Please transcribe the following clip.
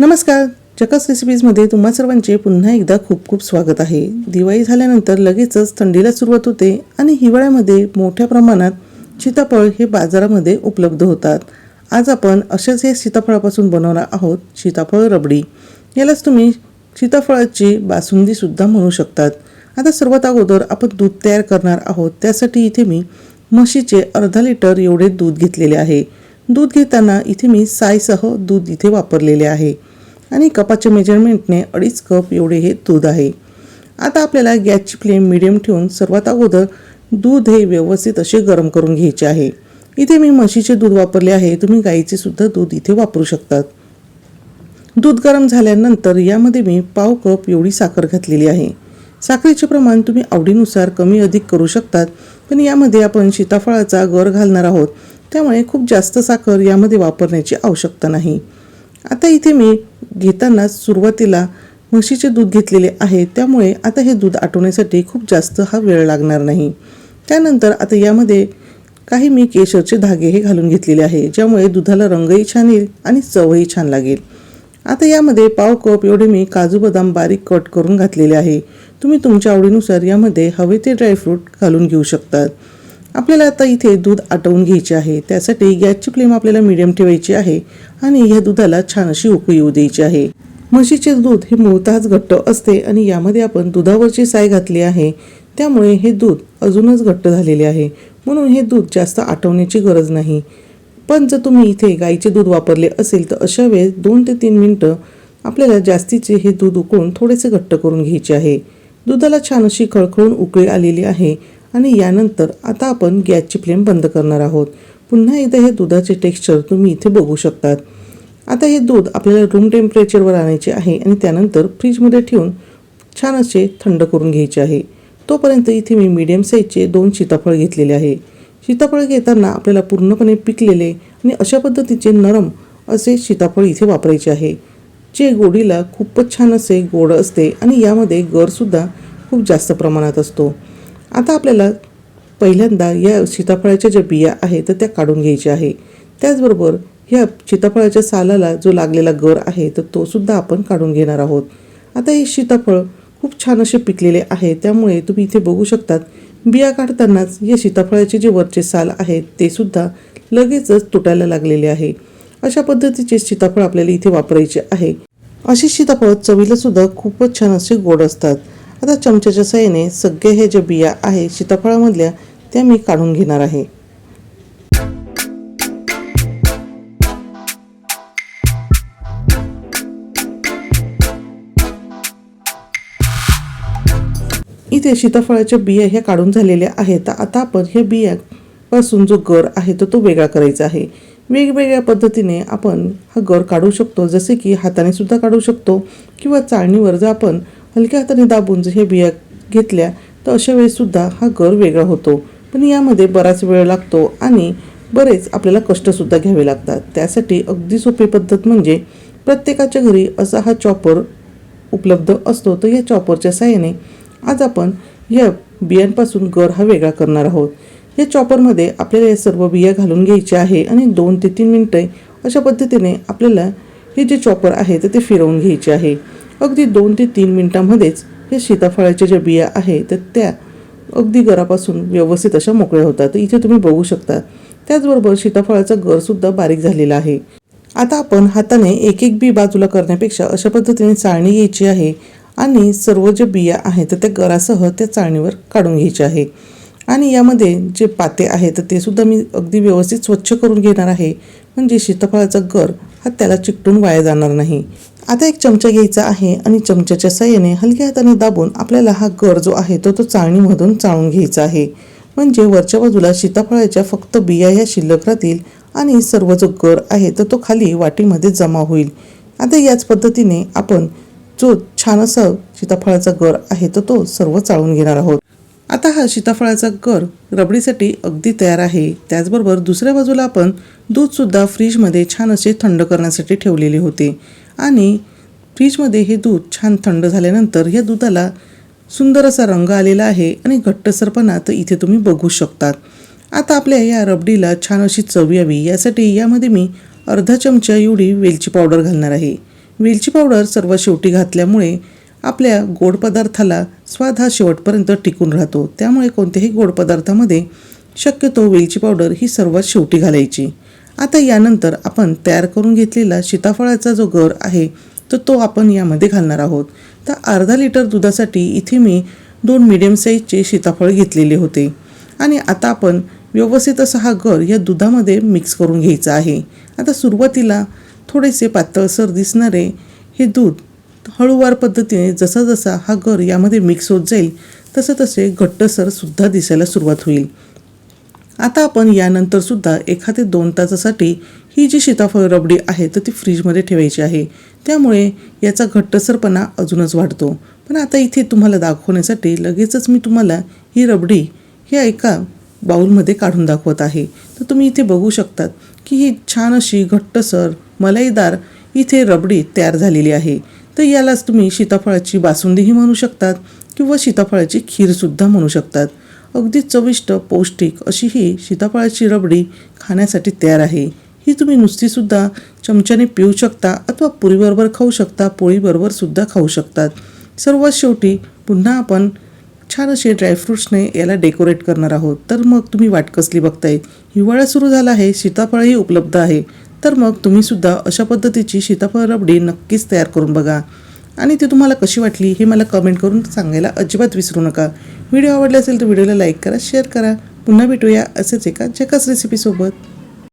नमस्कार. चकस रेसिपीजमध्ये तुम्हा सर्वांचे पुन्हा एकदा खूप खूप स्वागत आहे. दिवाळी झाल्यानंतर लगेचच थंडीला सुरुवात होते आणि हिवाळ्यामध्ये मोठ्या प्रमाणात सीताफळ हे बाजारामध्ये उपलब्ध होतात. आज आपण असेच हे सीताफळापासून बनवणार आहोत सीताफळ रबडी. यालाच तुम्ही सीताफळाची बासुंदीसुद्धा म्हणू शकतात. आता सर्वात अगोदर आपण दूध तयार करणार आहोत. त्यासाठी इथे मी म्हशीचे अर्धा लिटर एवढे दूध घेतलेले आहे. दूध घेताना इथे मी सायसह दूध इथे वापरलेले आहे. आणि कपाच्या मेजरमेंटने अडीच कप एवढे हे दूध आहे. आता आपल्याला गॅसची फ्लेम मिडियम ठेवून सर्वात अगोदर दूध हे व्यवस्थित असे गरम करून घ्यायचे आहे. इथे मी म्हशीचे दूध वापरले आहे. तुम्ही गाईचे सुद्धा दूध इथे वापरू शकतात. दूध गरम झाल्यानंतर यामध्ये मी पाव कप एवढी साखर घातलेली आहे. साखरेचे प्रमाण तुम्ही आवडीनुसार कमी अधिक करू शकतात पण यामध्ये आपण सीताफळाचा गर घालणार आहोत. त्यामुळे खूप जास्त साखर यामध्ये वापरण्याची आवश्यकता नाही. आता इथे मी घेताना सुरुवातीला म्हशीचे दूध घेतलेले आहे. त्यामुळे आता हे दूध आटवण्यासाठी खूप जास्त हा वेळ लागणार नाही. त्यानंतर आता यामध्ये काही मी केशरचे धागे हे घालून घेतलेले आहे ज्यामुळे दुधाला रंगही छान येईल आणि चवही छान लागेल. आता यामध्ये पाव कप एवढे मी काजू बदाम बारीक कट करून घातलेले आहे. तुम्ही तुमच्या आवडीनुसार यामध्ये हवे ते ड्रायफ्रूट घालून घेऊ शकतात. आपल्याला आता इथे दूध आटवून घ्यायचे आहे. त्यासाठी गॅसची फ्लेम आपल्याला मिडियम ठेवायची आहे आणि ह्या दुधाला छान अशी उकळी येऊ द्यायची आहे. म्हशीचे दूध हे मुळतःच घट्ट असते आणि यामध्ये आपण दुधावरची साय घातली आहे. त्यामुळे हे दूध अजूनच घट्ट झालेले आहे. म्हणून हे दूध जास्त आटवण्याची गरज नाही. पण जर तुम्ही इथे गाईचे दूध वापरले असेल तर अशा वेळेस दोन ते तीन मिनटं आपल्याला जास्तीचे हे दूध उकळून थोडेसे घट्ट करून घ्यायचे आहे. दुधाला छान अशी खळखळून उकळी आलेली आहे. आणि यानंतर आता आपण गॅसची फ्लेम बंद करणार आहोत. पुन्हा एकदा हे दुधाचे टेक्स्चर तुम्ही इथे बघू शकतात. आता हे दूध आपल्याला रूम टेम्परेचरवर आणायचे आहे आणि त्यानंतर फ्रीजमध्ये ठेवून छान असे थंड करून घ्यायचे आहे. तोपर्यंत इथे मी मीडियम साईजचे दोन सीताफळ घेतलेले आहे. सीताफळ घेताना आपल्याला पूर्णपणे पिकलेले आणि अशा पद्धतीचे नरम असे सीताफळ इथे वापरायचे आहे. जे गोडीला खूपच छान असे गोड असते आणि यामध्ये गरसुद्धा खूप जास्त प्रमाणात असतो. आता आपल्याला पहिल्यांदा या सीताफळाच्या ज्या बिया आहेत तर त्या काढून घ्यायच्या आहे. त्याचबरोबर ह्या सीताफळाच्या सालाला जो लागलेला गर आहे तर तो सुद्धा आपण काढून घेणार आहोत. आता हे सीताफळ खूप छान असे पिकलेले आहे त्यामुळे तुम्ही इथे बघू शकतात बिया काढतानाच या सीताफळाचे जे वरचे साल आहेत ते सुद्धा लगेचच तुटायला लागलेले आहे. अशा पद्धतीचे सीताफळ आपल्याला इथे वापरायचे आहे. अशी सीताफळ चवीला सुद्धा खूपच छान असे गोड असतात. आता चमच्याच्या सहाय्याने सगळे हे ज्या बिया आहे सीताफळामधल्या त्या मी काढून घेणार आहे. इथे सीताफळाच्या बिया ह्या काढून झालेल्या आहेत. तर आता आपण ह्या बियापासून जो गर आहे तो तो वेगळा करायचा आहे. वेगवेगळ्या पद्धतीने आपण हा गर काढू शकतो. जसे की हाताने सुद्धा काढू शकतो किंवा चाळणीवर जर आपण हलक्या हाताने दाबून जर हे बिया घेतल्या तर अशा वेळेससुद्धा हा गर वेगळा होतो. पण यामध्ये बराच वेळ लागतो आणि बरेच आपल्याला कष्टसुद्धा घ्यावे लागतात. त्यासाठी अगदी सोपी पद्धत म्हणजे प्रत्येकाच्या घरी असा हा चॉपर उपलब्ध असतो. तर या चॉपरच्या साहाय्याने आज आपण या बियांपासून गर हा वेगळा करणार आहोत. या चॉपरमध्ये आपल्याला या सर्व बिया घालून घ्यायचे आहे आणि दोन ते तीन मिनटे अशा पद्धतीने आपल्याला हे जे चॉपर आहे तर ते फिरवून घ्यायचे आहे. अगदी दोन ते तीन मिनटांमध्येच हे सीताफळाच्या ज्या बिया आहेत तर त्या अगदी गरापासून व्यवस्थित अशा मोकळ्या होतात. तर इथे तुम्ही बघू शकता त्याचबरोबर सीताफळाचा गरसुद्धा बारीक झालेला आहे. आता आपण हाताने एक एक बी बाजूला करण्यापेक्षा अशा पद्धतीने चाळणी घ्यायची आहे आणि सर्व जे बिया आहेत तर त्या गरासह त्या चाळणीवर काढून घ्यायचे आहे. आणि यामध्ये जे पाते आहेत तर ते सुद्धा मी अगदी व्यवस्थित स्वच्छ करून घेणार आहे. म्हणजे सीताफळाचा गर हा त्याला चिकटून वाया जाणार नाही. आता एक चमचा घ्यायचा आहे आणि चमच्याच्या सहाय्याने हलक्या हाताने दाबून आपल्याला हा गर जो आहे तो तो चाळणीमधून चाळून घ्यायचा आहे. म्हणजे वरच्या बाजूला सीताफळाच्या फक्त बिया ह्या शिल्लक राहतील आणि सर्व जो गर आहे तर तो खाली वाटीमध्ये जमा होईल. आता याच पद्धतीने आपण जो छान असा सीताफळाचा गर आहे तर तो सर्व चाळून घेणार आहोत. आता हा सीताफळाचा गर रबडीसाठी अगदी तयार आहे. त्याचबरोबर दुसऱ्या बाजूला आपण दूधसुद्धा फ्रीजमध्ये छान असे थंड करण्यासाठी ठेवलेले होते. आणि फ्रीजमध्ये हे दूध छान थंड झाल्यानंतर या दुधाला सुंदर असा रंग आलेला आहे आणि घट्टसरपणा तर इथे तुम्ही बघू शकतात. आता आपल्या या रबडीला छान अशी चव यावी यासाठी यामध्ये मी अर्धा चमचा एवढी वेलची पावडर घालणार आहे. वेलची पावडर सर्व शेवटी घातल्यामुळे आपल्या गोड पदार्थाला स्वाद हा शेवटपर्यंत टिकून राहतो. त्यामुळे कोणत्याही गोड पदार्थामध्ये शक्यतो वेलची पावडर ही सर्वात शेवटी घालायची. आता यानंतर आपण तयार करून घेतलेला सीताफळाचा जो गर आहे तर तो आपण यामध्ये घालणार आहोत. तर अर्धा लिटर दुधासाठी इथे मी दोन मिडियम साईजचे सीताफळ घेतलेले होते. आणि आता आपण व्यवस्थित असा हा गर या दुधामध्ये मिक्स करून घ्यायचा आहे. आता सुरुवातीला थोडेसे पातळसर दिसणारे हे दूध हळूवार पद्धतीने जसा जसा हा गर यामध्ये मिक्स होत जाईल तसं तसे घट्टसर सुद्धा दिसायला सुरुवात होईल. आता आपण यानंतर सुद्धा एखादे ते दोन तासासाठी ही जी सीताफळ रबडी आहे तर ती फ्रीजमध्ये ठेवायची आहे. त्यामुळे याचा घट्टसरपणा अजूनच वाढतो. पण आता इथे तुम्हाला दाखवण्यासाठी लगेचच मी तुम्हाला ही रबडी ह्या एका बाऊलमध्ये काढून दाखवत आहे. तर तुम्ही इथे बघू शकतात की ही छान अशी घट्टसर मलाईदार इथे रबडी तयार झालेली आहे. तर यालाच तुम्ही सीताफळाची बासुंदीही म्हणू शकतात किंवा सीताफळाची खीरसुद्धा म्हणू शकतात. अगदी चविष्ट पौष्टिक अशी ही सीताफळाची रबडी खाण्यासाठी तयार आहे. ही तुम्ही नुसतीसुद्धा चमच्याने पिऊ शकता अथवा पुरीबरोबर खाऊ शकता पोळीबरोबर सुद्धा खाऊ शकतात. सर्वात शेवटी पुन्हा आपण छान असे ड्रायफ्रूट्सने याला डेकोरेट करणार आहोत. तर मग तुम्ही वाट कसली बघताय हिवाळा सुरू झाला आहे सीताफळही उपलब्ध आहे. तर मग तुम्हीसुद्धा अशा पद्धतीची सीताफळ रबडी नक्कीच तयार करून बघा. आणि ती तुम्हाला कशी वाटली हे मला कमेंट करून सांगायला अजिबात विसरू नका. व्हिडिओ आवडला असेल तर व्हिडिओला लाईक करा शेअर करा. पुन्हा भेटूया असेच एका जकास रेसिपीसोबत